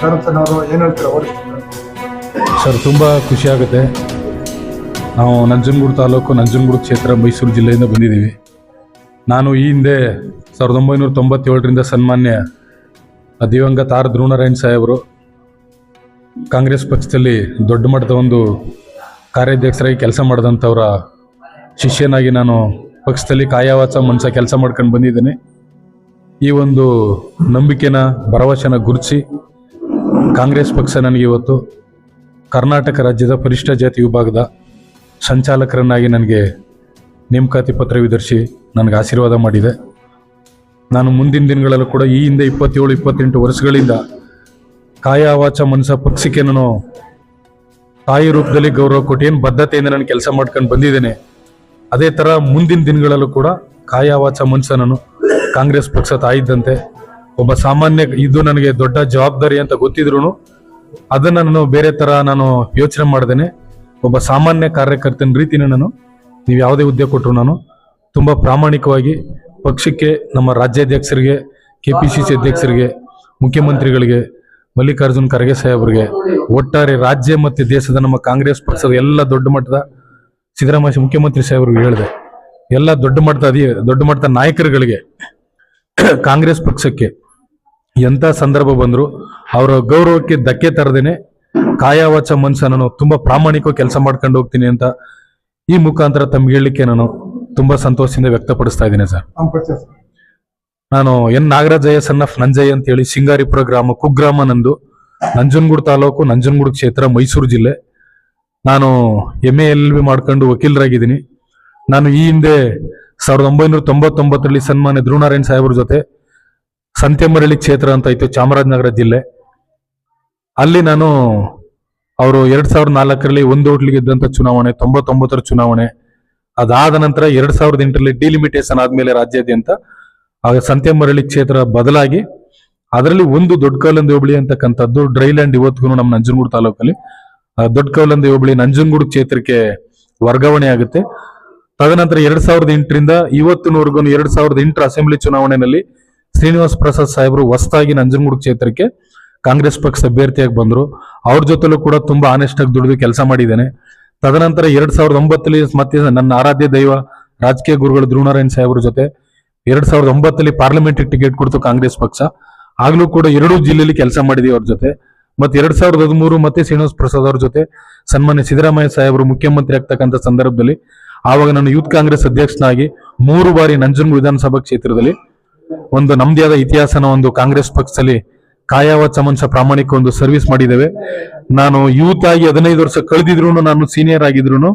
ಧರ್ಮಸನ್ ಏನು ಹೇಳ್ತಾರೆ? ಸರ್, ತುಂಬ ಖುಷಿ ಆಗುತ್ತೆ. ನಾವು ನಂಜನಗೂಡು ತಾಲೂಕು, ನಂಜನಗೂಡು ಕ್ಷೇತ್ರ, ಮೈಸೂರು ಜಿಲ್ಲೆಯಿಂದ ಬಂದಿದ್ದೀವಿ. ನಾನು ಈ ಹಿಂದೆ ಸಾವಿರದ ಒಂಬೈನೂರ ತೊಂಬತ್ತೇಳರಿಂದ ಸನ್ಮಾನ್ಯ ದಿವಂಗತ ಆರ್ ಧ್ರುವನಾರಾಯಣ ಸಾಹೇಬರು ಕಾಂಗ್ರೆಸ್ ಪಕ್ಷದಲ್ಲಿ ದೊಡ್ಡ ಮಟ್ಟದ ಒಂದು ಕಾರ್ಯಾಧ್ಯಕ್ಷರಾಗಿ ಕೆಲಸ ಮಾಡಿದಂಥವರ ಶಿಷ್ಯನಾಗಿ ನಾನು ಪಕ್ಷದಲ್ಲಿ ಕಾಯವಾಚ ಮನಸ ಕೆಲಸ ಮಾಡ್ಕೊಂಡು ಬಂದಿದ್ದೇನೆ. ಈ ಒಂದು ನಂಬಿಕೆನ, ಭರವಸೆನ ಗುರುತಿಸಿ ಕಾಂಗ್ರೆಸ್ ಪಕ್ಷ ನನಗೆ ಇವತ್ತು ಕರ್ನಾಟಕ ರಾಜ್ಯದ ಪರಿಷ್ಠ ಜಾತಿ ವಿಭಾಗದ ಸಂಚಾಲಕರನ್ನಾಗಿ ನನಗೆ ನೇಮಕಾತಿ ಪತ್ರ ವಿಧರಿಸಿ ನನಗೆ ಆಶೀರ್ವಾದ ಮಾಡಿದೆ. ನಾನು ಮುಂದಿನ ದಿನಗಳಲ್ಲೂ ಕೂಡ ಈ ಹಿಂದೆ ಇಪ್ಪತ್ತೇಳು, ಇಪ್ಪತ್ತೆಂಟು ವರ್ಷಗಳಿಂದ ಕಾಯ ವಾಚ ಮನಸ ಪಕ್ಷಕ್ಕೆ ನಾನು ತಾಯಿ ರೂಪದಲ್ಲಿ ಗೌರವ ಕೊಟ್ಟು ಏನು ಬದ್ಧತೆಯಿಂದ ನಾನು ಕೆಲಸ ಮಾಡ್ಕೊಂಡು ಬಂದಿದ್ದೇನೆ, ಅದೇ ಥರ ಮುಂದಿನ ದಿನಗಳಲ್ಲೂ ಕೂಡ ಕಾಯ ವಾಚ ಮನಸ ನಾನು ಕಾಂಗ್ರೆಸ್ ಪಕ್ಷ ತಾಯಿದ್ದಂತೆ ಒಬ್ಬ ಸಾಮಾನ್ಯ ಇದು ನನಗೆ ದೊಡ್ಡ ಜವಾಬ್ದಾರಿ ಅಂತ ಗೊತ್ತಿದ್ರು ಅದನ್ನ ನಾನು ಬೇರೆ ತರ ನಾನು ಯೋಚನೆ ಮಾಡ್ದೇನೆ. ಒಬ್ಬ ಸಾಮಾನ್ಯ ಕಾರ್ಯಕರ್ತನ ರೀತಿನ ನಾನು, ನೀವು ಯಾವುದೇ ಹುದ್ದೆ ಕೊಟ್ಟರು ನಾನು, ತುಂಬ ಪ್ರಾಮಾಣಿಕವಾಗಿ ಪಕ್ಷಕ್ಕೆ, ನಮ್ಮ ರಾಜ್ಯಾಧ್ಯಕ್ಷರಿಗೆ ಕೆ ಪಿ ಸಿ ಸಿ ಅಧ್ಯಕ್ಷರಿಗೆ, ಮುಖ್ಯಮಂತ್ರಿಗಳಿಗೆ, ಮಲ್ಲಿಕಾರ್ಜುನ್ ಖರ್ಗೆ ಸಾಹೇಬ್ರಿಗೆ, ಒಟ್ಟಾರೆ ರಾಜ್ಯ ಮತ್ತು ದೇಶದ ನಮ್ಮ ಕಾಂಗ್ರೆಸ್ ಪಕ್ಷದ ಎಲ್ಲ ದೊಡ್ಡ ಮಟ್ಟದ ಸಿದ್ದರಾಮಯ್ಯ ಮುಖ್ಯಮಂತ್ರಿ ಸಾಹೇಬ್ರಿಗೆ ಹೇಳಿದೆ. ಎಲ್ಲ ದೊಡ್ಡ ಮಟ್ಟದ ದೊಡ್ಡ ಮಟ್ಟದ ನಾಯಕರುಗಳಿಗೆ, ಕಾಂಗ್ರೆಸ್ ಪಕ್ಷಕ್ಕೆ ಎಂಥ ಸಂದರ್ಭ ಬಂದರೂ ಅವರ ಗೌರವಕ್ಕೆ ಧಕ್ಕೆ ತರದೇನೆ ಕಾಯಾವಚ ಮನ್ಸ ನಾನು ತುಂಬ ಪ್ರಾಮಾಣಿಕವಾಗಿ ಕೆಲಸ ಮಾಡ್ಕೊಂಡು ಹೋಗ್ತೀನಿ ಅಂತ ಈ ಮುಖಾಂತರ ತಮ್ಗೆ ಹೇಳಲಿಕ್ಕೆ ನಾನು ತುಂಬ ಸಂತೋಷದಿಂದ ವ್ಯಕ್ತಪಡಿಸ್ತಾ ಇದ್ದೀನಿ ಸರ್. ನಾನು N Nagarajaiah son of Nanjay ಅಂತ ಹೇಳಿ ಸಿಂಗಾರಿಪುರ ಗ್ರಾಮ ಕುಗ್ರಾಮ ನಂದು ನಂಜನಗೂಡು ತಾಲೂಕು ನಂಜನಗೂಡು ಕ್ಷೇತ್ರ ಮೈಸೂರು ಜಿಲ್ಲೆ ನಾನು ಎಂ ಎ ಎಲ್ ಬಿ ಮಾಡ್ಕೊಂಡು ವಕೀಲರಾಗಿದ್ದೀನಿ ನಾನು ಈ ಹಿಂದೆ ಸಾವಿರದ ಒಂಬೈನೂರ ತೊಂಬತ್ತೊಂಬತ್ತರಲ್ಲಿ ಸನ್ಮಾನ್ಯ ಧ್ರುವನಾರಾಯಣ್ ಸಾಹೇಬ್ರ ಜೊತೆ ಸಂತೆಮರಳಿ ಕ್ಷೇತ್ರ ಅಂತ ಇತ್ತು ಚಾಮರಾಜನಗರ ಜಿಲ್ಲೆ. ಅಲ್ಲಿ ನಾನು ಅವರು ಎರಡ್ ಸಾವಿರದ ನಾಲ್ಕರಲ್ಲಿ ಒಂದು ಹೋಟ್ಲಿಗೆ ಇದ್ದಂತ ಚುನಾವಣೆ, ತೊಂಬತ್ತೊಂಬತ್ತರ ಚುನಾವಣೆ, ಅದಾದ ನಂತರ ಎರಡ್ ಸಾವಿರದ ಎಂಟರಲ್ಲಿ ಡಿಲಿಮಿಟೇಷನ್ ಆದ್ಮೇಲೆ ರಾಜ್ಯಾದ್ಯಂತ, ಆಗ ಸಂತೆಮರಳಿ ಕ್ಷೇತ್ರ ಬದಲಾಗಿ ಅದರಲ್ಲಿ ಒಂದು ದೊಡ್ಡ ಕೌಲಂದ ಹೋಬಳಿ ಅಂತಕ್ಕಂಥದ್ದು ಡ್ರೈಲ್ಯಾಂಡ್ ಇವತ್ತಿಗೂ ನಮ್ಮ ನಂಜನಗೂಡು ತಾಲೂಕಲ್ಲಿ. ದೊಡ್ಡ ಕೌಲಂದ ಹೋಬಳಿ ನಂಜನಗೂಡು ಕ್ಷೇತ್ರಕ್ಕೆ ವರ್ಗಾವಣೆ ಆಗುತ್ತೆ. ತದನಂತರ ಎರಡ್ ಸಾವಿರದ ಎಂಟರಿಂದ ಇವತ್ತಿನವರೆಗೂ ಎರಡ್ ಸಾವಿರದ ಎಂಟರ ಅಸೆಂಬ್ಲಿ ಚುನಾವಣೆಯಲ್ಲಿ ಶ್ರೀನಿವಾಸ್ ಪ್ರಸಾದ್ ಸಾಹೇಬರು ಹೊಸದಾಗಿ ನಂಜನಗೂಡು ಕ್ಷೇತ್ರಕ್ಕೆ ಕಾಂಗ್ರೆಸ್ ಪಕ್ಷ ಅಭ್ಯರ್ಥಿಯಾಗಿ ಬಂದರು. ಅವ್ರ ಜೊತೆಲೂ ಕೂಡ ತುಂಬಾ ಆನೆಸ್ಟ್ ಆಗಿ ದುಡಿದು ಕೆಲಸ ಮಾಡಿದ್ದೇನೆ. ತದನಂತರ ಎರಡ್ ಸಾವಿರದ ಒಂಬತ್ತಲ್ಲಿ ಮತ್ತೆ ನನ್ನ ಆರಾಧ್ಯ ದೈವ, ರಾಜಕೀಯ ಗುರುಗಳು ಧ್ರುವನಾರಾಯಣ ಸಾಹೇಬ್ರ ಜೊತೆ ಎರಡ್ ಸಾವಿರದ ಒಂಬತ್ತಲ್ಲಿ ಪಾರ್ಲಿಮೆಂಟ್ ಟಿಕೆಟ್ ಕೊಡ್ತು ಕಾಂಗ್ರೆಸ್ ಪಕ್ಷ. ಆಗ್ಲೂ ಕೂಡ ಎರಡೂ ಜಿಲ್ಲೆಯಲ್ಲಿ ಕೆಲಸ ಮಾಡಿದೀವಿ ಅವ್ರ ಜೊತೆ. ಮತ್ತೆ ಎರಡ್ ಸಾವಿರದ ಹದಿಮೂರು ಮತ್ತೆ ಶ್ರೀನಿವಾಸ್ ಪ್ರಸಾದ್ ಅವ್ರ ಜೊತೆ ಸನ್ಮಾನ್ಯ ಸಿದ್ದರಾಮಯ್ಯ ಸಾಹೇಬರು ಮುಖ್ಯಮಂತ್ರಿ ಆಗ್ತಕ್ಕಂಥ ಸಂದರ್ಭದಲ್ಲಿ ಆವಾಗ ನಾನು ಯೂತ್ ಕಾಂಗ್ರೆಸ್ ಅಧ್ಯಕ್ಷನಾಗಿ ಮೂರು ಬಾರಿ ನಂಜನಗೂಡು ವಿಧಾನಸಭಾ ಕ್ಷೇತ್ರದಲ್ಲಿ ಒಂದು ನಮ್ದೇ ಆದ ಇತಿಹಾಸನ ಒಂದು ಕಾಂಗ್ರೆಸ್ ಪಕ್ಷದಲ್ಲಿ ಕಾಯಾವ ಚಮನ್ಸ ಪ್ರಾಮಾಣಿಕ ಒಂದು ಸರ್ವಿಸ್ ಮಾಡಿದ್ದೇವೆ. ನಾನು ಯೂತ್ ಆಗಿ ಹದಿನೈದು ವರ್ಷ ಕಳೆದಿದ್ರು ನಾನು ಸೀನಿಯರ್ ಆಗಿದ್ರು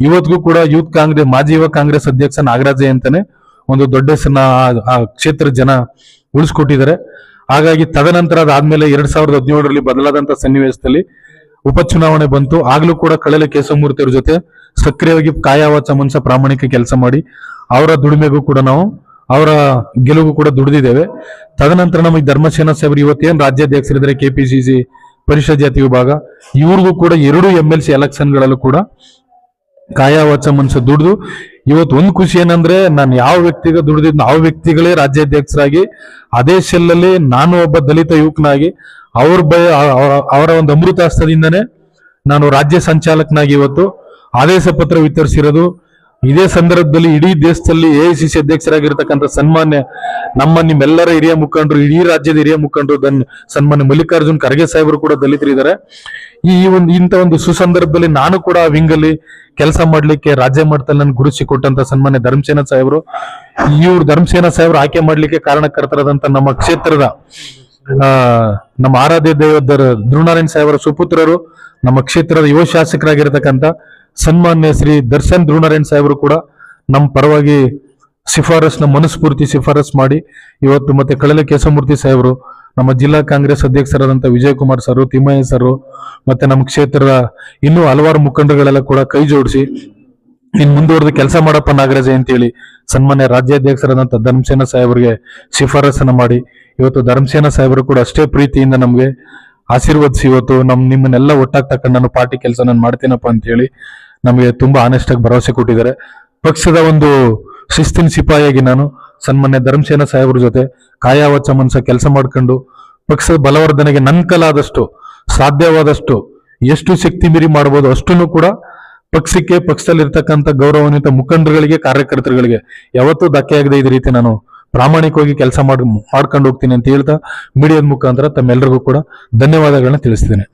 ಇವತ್ತಿಗೂ ಕೂಡ ಯೂತ್ ಕಾಂಗ್ರೆಸ್ ಮಾಜಿ ಯುವ ಕಾಂಗ್ರೆಸ್ ಅಧ್ಯಕ್ಷ ನಾಗರಾಜಯ್ಯ ಅಂತಾನೆ ಒಂದು ದೊಡ್ಡ ಹೆಸರನ್ನ ಆ- ಕ್ಷೇತ್ರ ಜನ ಉಳಿಸ್ಕೊಟ್ಟಿದ್ದಾರೆ. ಹಾಗಾಗಿ ತದನಂತರ ಅದಾದ್ಮೇಲೆ ಎರಡ್ ಸಾವಿರದ ಹದಿನೇಳರಲ್ಲಿ ಬದಲಾದಂತ ಸನ್ನಿವೇಶದಲ್ಲಿ ಉಪಚುನಾವಣೆ ಬಂತು. ಆಗ್ಲೂ ಕೂಡ ಕಳೆಲೆ ಕೇಶವಮೂರ್ತಿ ಅವ್ರ ಜೊತೆ ಸಕ್ರಿಯವಾಗಿ ಕಾಯಾವ ಚಮನ್ಸ ಪ್ರಾಮಾಣಿಕ ಕೆಲಸ ಮಾಡಿ ಅವರ ದುಡಿಮೆಗೂ ಕೂಡ ನಾವು ಅವರ ಗೆಲುವು ಕೂಡ ದುಡಿದಿದ್ದೇವೆ. ತದನಂತರ ನಮಗೆ ಧರ್ಮಸೇನಾ ಸಾಹೇಬರು ಇವತ್ತೇನು ರಾಜ್ಯಾಧ್ಯಕ್ಷರಿದ್ದಾರೆ ಕೆಪಿಸಿಸಿ ಪರಿಷತ್ ಜಾತಿ ವಿಭಾಗ, ಇವ್ರಿಗೂ ಕೂಡ ಎರಡು ಎಂ ಎಲ್ ಸಿ ಎಲೆಕ್ಷನ್ಗಳಲ್ಲೂ ಕೂಡ ಕಾಯವಾಚ ಮನಸ್ಸು ದುಡಿದು, ಇವತ್ತು ಒಂದು ಖುಷಿ ಏನಂದ್ರೆ ನಾನು ಯಾವ ವ್ಯಕ್ತಿಗೆ ದುಡಿದಿದ್ದು ಯಾವ ವ್ಯಕ್ತಿಗಳೇ ರಾಜ್ಯಾಧ್ಯಕ್ಷರಾಗಿ, ಅದೇ ಸೆಲ್ಲಲ್ಲಿ ನಾನು ಒಬ್ಬ ದಲಿತ ಯುವಕನಾಗಿ, ಅವ್ರ ಬಯ ಅವರ ಒಂದು ಅಮೃತಾಸ್ತ್ರದಿಂದನೇ ನಾನು ರಾಜ್ಯ ಸಂಚಾಲಕನಾಗಿ ಇವತ್ತು ಆದೇಶ ಪತ್ರ ವಿತರಿಸಿರೋದು ಇದೇ ಸಂದರ್ಭದಲ್ಲಿ ಇಡೀ ದೇಶದಲ್ಲಿ ಎಐಸಿಸಿ ಅಧ್ಯಕ್ಷರಾಗಿರ್ತಕ್ಕಂಥ ಸನ್ಮಾನ್ಯ ನಮ್ಮ ನಿಮ್ಮೆಲ್ಲರ ಹಿರಿಯ ಮುಖಂಡರು, ಇಡೀ ರಾಜ್ಯದ ಹಿರಿಯ ಮುಖಂಡರು, ದನ್ ಸನ್ಮಾನ್ಯ ಮಲ್ಲಿಕಾರ್ಜುನ್ ಖರ್ಗೆ ಸಾಹೇಬರು ಕೂಡ ದಲಿತರಿದ್ದಾರೆ. ಈ ಒಂದು ಇಂಥ ಒಂದು ಸುಸಂದರ್ಭದಲ್ಲಿ ನಾನು ಕೂಡ ಆ ವಿಂಗಲ್ಲಿ ಕೆಲಸ ಮಾಡ್ಲಿಕ್ಕೆ ರಾಜ್ಯ ಮಟ್ಟದಲ್ಲಿ ನನ್ನ ಗುರುಸಿ ಕೊಟ್ಟಂತ ಸನ್ಮಾನ್ಯ ಧರ್ಮಸೇನಾ ಸಾಹೇಬರು. ಇವ್ರು ಧರ್ಮಸೇನಾ ಸಾಹೇಬರು ಆಯ್ಕೆ ಮಾಡ್ಲಿಕ್ಕೆ ಕಾರಣಕರ್ತರಾದಂತ ನಮ್ಮ ಕ್ಷೇತ್ರದ ನಮ್ಮ ಆರಾಧ್ಯ ದೇವ ಧ್ರುವನಾರಾಯಣ್ ಸಾಹೇಬರ ಸುಪುತ್ರರು, ನಮ್ಮ ಕ್ಷೇತ್ರದ ಯುವ ಶಾಸಕರಾಗಿರ್ತಕ್ಕಂಥ ಸನ್ಮಾನ್ಯ ಶ್ರೀ ದರ್ಶನ್ ಧ್ರುವನಾರಾಯಣ್ ಸಾಹೇಬರು ಕೂಡ ನಮ್ಮ ಪರವಾಗಿ ಶಿಫಾರಸ್ನ ಮನಸ್ಫೂರ್ತಿ ಶಿಫಾರಸ್ ಮಾಡಿ ಇವತ್ತು ಮತ್ತೆ ಕಳಲೆ ಕೇಶಮೂರ್ತಿ ಸಾಹೇಬರು, ನಮ್ಮ ಜಿಲ್ಲಾ ಕಾಂಗ್ರೆಸ್ ಅಧ್ಯಕ್ಷರಾದಂಥ ವಿಜಯ್ ಕುಮಾರ್ ಸರ್, ತಿಮ್ಮಯ್ಯ ಸರ್, ಮತ್ತೆ ನಮ್ಮ ಕ್ಷೇತ್ರದ ಇನ್ನೂ ಹಲವಾರು ಮುಖಂಡಗಳೆಲ್ಲ ಕೂಡ ಕೈ ಜೋಡಿಸಿ ಇನ್ ಮುಂದುವರೆದು ಕೆಲಸ ಮಾಡಪ್ಪ ನಾಗರಾಜ ಅಂತೇಳಿ ಸನ್ಮಾನ್ಯ ರಾಜ್ಯಾಧ್ಯಕ್ಷರಾದಂಥ ಧರ್ಮಸೇನ ಸಾಹೇಬರಿಗೆ ಶಿಫಾರಸನ್ನ ಮಾಡಿ, ಇವತ್ತು ಧರ್ಮಸೇನಾ ಸಾಹೇಬರು ಕೂಡ ಅಷ್ಟೇ ಪ್ರೀತಿಯಿಂದ ನಮ್ಗೆ ಆಶೀರ್ವದಿಸಿ ಇವತ್ತು ನಮ್ ನಿಮ್ಮನ್ನೆಲ್ಲ ಒಟ್ಟಾಗಿ ತಕೊಂಡು ನಾನು ಪಾರ್ಟಿ ಕೆಲಸ ನಾನು ಮಾಡ್ತೀನಪ್ಪ ಅಂತ ಹೇಳಿ ನಮಗೆ ತುಂಬಾ ಆನೆಸ್ಟ್ ಆಗಿ ಭರವಸೆ ಕೊಟ್ಟಿದ್ದಾರೆ. ಪಕ್ಷದ ಒಂದು ಶಿಸ್ತಿನ ಸಿಪಾಯಿಯಾಗಿ ನಾನು ಸನ್ಮಾನ್ಯ ಧರ್ಮಸೇನ ಸಾಹೇಬ್ರ ಜೊತೆ ಕಾಯಾವಚ ಚಮನ್ಸ ಕೆಲಸ ಮಾಡ್ಕೊಂಡು ಪಕ್ಷದ ಬಲವರ್ಧನೆಗೆ ನನ್ನ ಕಲಾದಷ್ಟು ಸಾಧ್ಯವಾದಷ್ಟು ಎಷ್ಟು ಶಕ್ತಿ ಮೀರಿ ಮಾಡಬಹುದು ಅಷ್ಟನ್ನು ಕೂಡ ಪಕ್ಷಕ್ಕೆ ಪಕ್ಷದಲ್ಲಿರ್ತಕ್ಕಂಥ ಗೌರವಾನ್ವಿತ ಮುಖಂಡರುಗಳಿಗೆ, ಕಾರ್ಯಕರ್ತರುಗಳಿಗೆ ಯಾವತ್ತೂ ಧಕ್ಕೆ ಆಗದೆ ಇದೇ ರೀತಿ ನಾನು ಪ್ರಾಮಾಣಿಕವಾಗಿ ಕೆಲಸ ಮಾಡಿ ಮಾಡ್ಕೊಂಡು ಹೋಗ್ತೀನಿ ಅಂತ ಹೇಳ್ತಾ ಮೀಡಿಯಾದ ಮುಖಾಂತರ ತಮ್ಮೆಲ್ಲರಿಗೂ ಕೂಡ ಧನ್ಯವಾದಗಳನ್ನ ತಿಳಿಸ್ತೇನೆ.